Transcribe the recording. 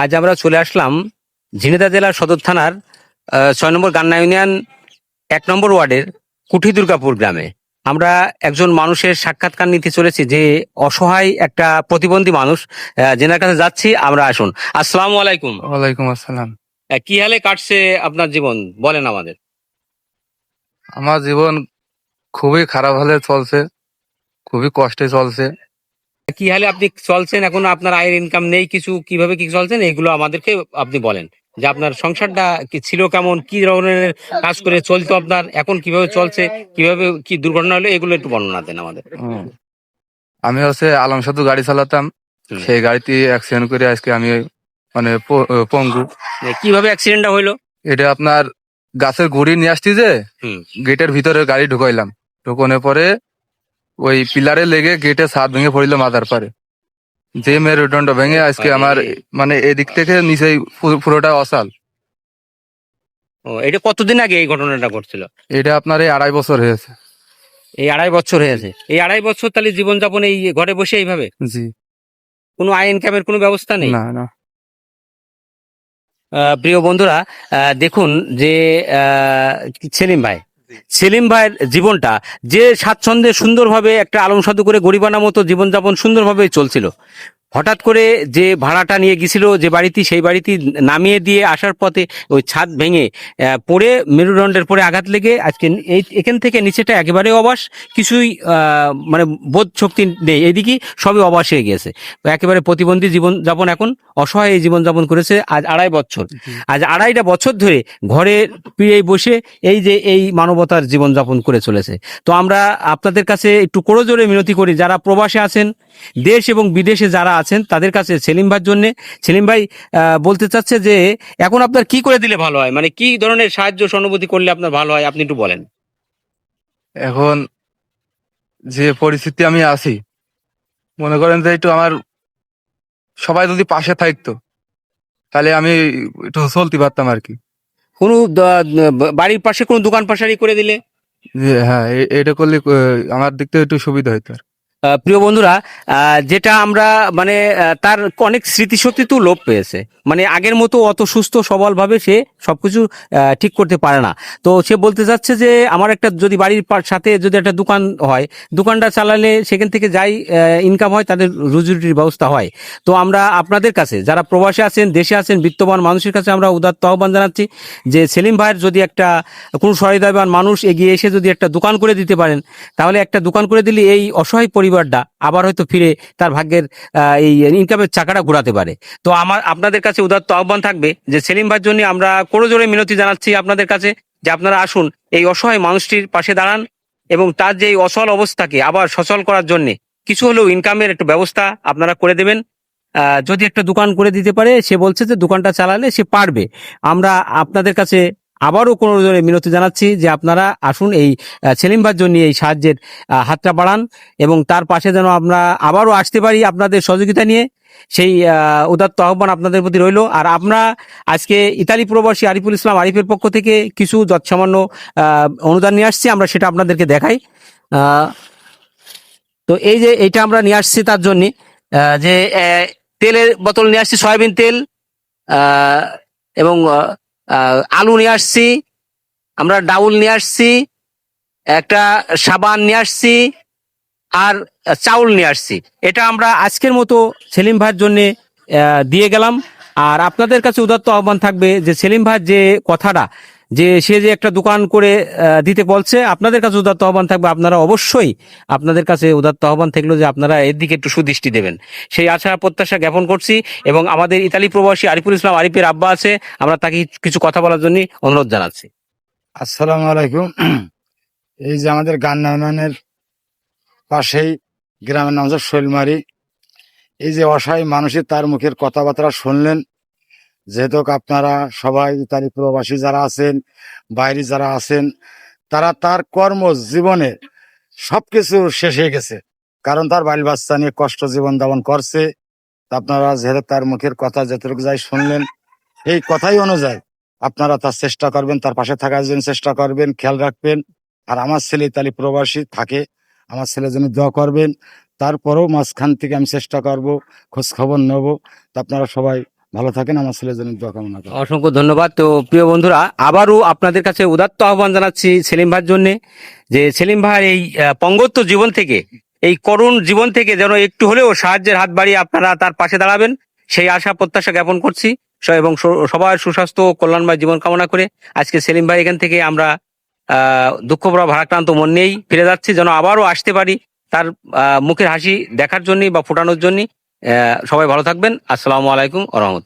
আজ আমরা চলে আসলাম ঝিনেদা জেলার সদর থানার ছয় নম্বর গান্না ইউনিয়ন এক নম্বর ওয়ার্ডের কুঠি দুর্গাপুর গ্রামে। আমরা একজন মানুষের সাক্ষাৎকার নিতে চলেছি যে অসহায় একটা প্রতিবন্ধী মানুষ যেনার কাছে যাচ্ছি আমরা আসুন। আসসালাম আলাইকুম। ওয়ালাইকুম আসসালাম। কি হালে কাটছে আপনার জীবন? বলেন আমাদের। আমার জীবন খুবই খারাপ হলে চলছে খুবই কষ্টে চলছে। কি হালে আপনি চলছেন? এখন আপনার আয়ের ইনকাম নেই কিছু কীভাবে কি চলছেন? এগুলো আমাদেরকে আপনি বলেন। যে আপনার সংসারটা কি ছিল কেমন? কি ধরনের কাজ করে চলতো আপনার? এখন কীভাবে চলছে? কীভাবে কি দুর্ঘটনা হলো? এগুলো একটু বর্ণনা দেন আমাদের। আমি হচ্ছে আলম সাধু গাড়ি চালাতাম। সেই গাড়িতে অ্যাক্সিডেন্ট করে আজকে আমি মানে পঙ্গু। কীভাবে অ্যাক্সিডেন্টটা হইল? এটা আপনার গাছের গুড়ি নিয়ে আসছি যে। গেটের ভিতরে গাড়ি ঢুকাইলাম। ঢুকানোর পরে ওই পিলারে লেগে গেটে ছাদ ভেঙে পড়িল মাথার পারে। যে মেরুদণ্ড ভেঙে আজকে আমার মানে এদিক থেকে নিচেই পু- পুরোটা অসাল। ও এটা কতদিন আগে এই ঘটনাটা ঘটছিল? এটা আপনার এই আড়াই বছর হয়েছে। এই আড়াই বছর হয়েছে। এই আড়াই বছর তাহলে জীবনযাপন এই ঘরে বসে এইভাবে? জি। কোনো আয় ইনকামের কোনো ব্যবস্থা নেই? না না। প্রিয় বন্ধুরা দেখুন যে আহ, সেলিম ভাই সেলিম ভাইয়ের জীবনটা যে স্বাচ্ছন্দ্যে সুন্দরভাবে একটা আলম সাধু করে গরিবানা মতো জীবনযাপন সুন্দরভাবে চলছিল। হঠাৎ করে যে ভাড়াটা নিয়ে গেছিল যে বাড়িতে সেই বাড়িতে নামিয়ে দিয়ে আসার পথে ওই ছাদ ভেঙে পড়ে মেরুদণ্ডের পরে আঘাত লেগে আজকে এই এখান থেকে নিচেটা একেবারে অবাস কিছুই মানে বোধ শক্তি নেই। এদিকে সবই অবাস হয়ে গেছে একেবারে প্রতিবন্ধী জীবনযাপন এখন অসহায় এই জীবন যাপন করেছে আজ আড়াই বছর। আজ আড়াইটা বছর ধরে ঘরে পিড়ে বসে এই যে এই মানবতার জীবন যাপন করে চলেছে। তো আমরা আপনাদের কাছে একটু করজোরে মিনতি করি যারা প্রবাসে আছেন দেশ এবং বিদেশে যারা আছেন তাদের কাছে সেলিম ভাইয়ের জন্য সেলিম ভাই বলতে চাচ্ছে যে এখন আপনার কি করে দিলে ভালো হয়? মানে কি ধরনের সাহায্য সহানুভূতি করলে আপনার ভালো হয়? আপনি একটু বলেন। এখন যে পরিস্থিতি আমি আছি মনে করেন যে একটু আমার সবাই যদি পাশে থাকতো তাহলে আমি একটু চলতে পারতাম আর কি। কোনো বাড়ির পাশে কোনো দোকান পাশারি করে দিলে? হ্যাঁ এটা করলে আমার দিক থেকে একটু সুবিধা হইতো আর প্রিয় বন্ধুরা যেটা আমরা মানে তার অনেক স্মৃতিশক্তি তো লোপ পেয়েছে। মানে আগের মতো অত সুস্থ সবল ভাবে সে সবকিছু ঠিক করতে পারে না। তো সে বলতে চাচ্ছে যে, আমার একটা যদি বাড়ির সাথে যদি একটা দোকান হয়, দোকানটা চালালে সেখান থেকে যাই ইনকাম হয়, তাদের রুজিরুটির ব্যবস্থা হয়। তো আমরা আপনাদের কাছে, যারা প্রবাসে আছেন, দেশে আছেন, বিত্তবান মানুষের কাছে আমরা উদাত্ত আহ্বান জানাচ্ছি যে, সেলিম ভাইয়ের যদি একটা কোনো সহৃদয়বান মানুষ এগিয়ে এসে যদি একটা দোকান করে দিতে পারেন, তাহলে একটা দোকান করে দিলে এই অসহায় পরিবারটা আবার হয়তো ফিরে তার ভাগ্যের এই ইনকামের চাকাটা ঘোরাতে পারে। তো আমার, আপনাদের কাছে উদাত্ত আহ্বান থাকবে যে সেলিম ভাইয়ের জন্য আমরা করজোরে মিনতি জানাচ্ছি আপনাদের কাছে যে আপনারা আসুন এই অসহায় মানুষটির পাশে দাঁড়ান এবং তার যে এই অসল অবস্থাকে আবার সচল করার জন্য কিছু হলেও ইনকামের একটু ব্যবস্থা আপনারা করে দেবেন। যদি একটা দোকান করে দিতে পারে, সে বলছে যে দোকানটা চালালে সে পারবে। আমরা আপনাদের কাছে আবারও কোনো জোরে মিনতি জানাচ্ছি যে আপনারা আসুন এই সেলিম ভাইয়ের জন্য এই সাহায্যের হাতটা বাড়ান এবং তার পাশে যেন আমরা আবারও আসতে পারি আপনাদের সহযোগিতা নিয়ে। সেই উদাত্ত আহ্বান আপনাদের প্রতি রইল। আর আমরা আজকে ইতালি প্রবাসী আরিফুল ইসলাম আরিফের পক্ষ থেকে কিছু যৎসামান্য অনুদান নিয়ে আসছি। আমরা সেটা আপনাদেরকে দেখাই। তো এই যে এটা আমরা নিয়ে আসছি তার জন্য যে তেলের বোতল নিয়ে আসছি, সয়াবিন তেল এবং আলু নিয়ে আসছি, আমরা ডাউল নিয়ে আসছি, একটা সাবান নিয়ে আসছি, আর চাউল নিয়ে আসছি। এটা আমরা আজকের মতো সেলিম ভাইয়ের জন্য দিয়ে গেলাম। আর আপনাদের কাছে উদাত্ত আহ্বান থাকবে যে, সেলিম ভাইয়ের যে কথাটা যে সে যে একটা দোকান করে দিতে বলছে, আপনাদের কাছে উদাত্ত আহ্বান থাকবে, আপনারা অবশ্যই আপনাদের কাছে উদাত্ত আহ্বান থাকল যে আপনারা এর দিকে একটু সুদৃষ্টি দেবেন। সেই আশা, প্রত্যাশা জ্ঞাপন করছি এবং আমাদের ইতালি প্রবাসী আরিফুল ইসলাম আরিফের আব্বা আছে, আমরা তাকে কিছু কথা বলার জন্য অনুরোধ জানাচ্ছি। আসসালাম আলাইকুম। এই যে আমাদের গান্না ইউনিয়নের পাশেই গ্রামের নাম হচ্ছে শৈলমারি। এই যে অসহায় মানুষের তার মুখের কথাবার্তা শুনলেন যেহেতু আপনারা সবাই ইতালি প্রবাসী যারা আছেন, বাইরে যারা আছেন, তারা তার কর্ম জীবনে সবকিছু শেষ হয়ে গেছে। কারণ তার বাইল বাচ্চা নিয়ে কষ্ট জীবন যাপন করছে। আপনারা যেহেতু তার মুখের কথা যতটুকু যাই শুনলেন এই কথাই অনুযায়ী আপনারা তার চেষ্টা করবেন, তার পাশে থাকার জন্য চেষ্টা করবেন, খেয়াল রাখবেন। আর আমার ছেলে ইতালি প্রবাসী থাকে, আমার ছেলের জন্য দোয়া করবেন। তারপরেও মাঝখান থেকে আমি চেষ্টা করব খোঁজ খবর নেব। তা আপনারা সবাই ভালো থাকেন, আমার ছেলের জন্য দোয়া কামনা করি। অসংখ্য ধন্যবাদ। তো প্রিয় বন্ধুরা, আবারও আপনাদের কাছে উদাত্ত আহ্বান জানাচ্ছি সেলিম ভাইয়ের জন্য, যে সেলিম ভাইয়ের এই পঙ্গত্ব জীবন থেকে, এই করুণ জীবন থেকে যেন একটু হলেও সাহায্যের হাত বাড়িয়ে আপনারা তার পাশে দাঁড়াবেন, সেই আশা প্রত্যাশা জ্ঞাপন করছি। এবং সবার সুস্বাস্থ্য কল্যাণময় জীবন কামনা করে আজকে সেলিম ভাই এখান থেকে আমরা, আহ দুঃখভরা ভারাক্রান্ত মন নিয়েই ফিরে যাচ্ছি, যেন আবারও আসতে পারি তার মুখের হাসি দেখার জন্য বা ফোটানোর জন্য সবাই ভালো থাকবেন। আসসালামু আলাইকুম রহমত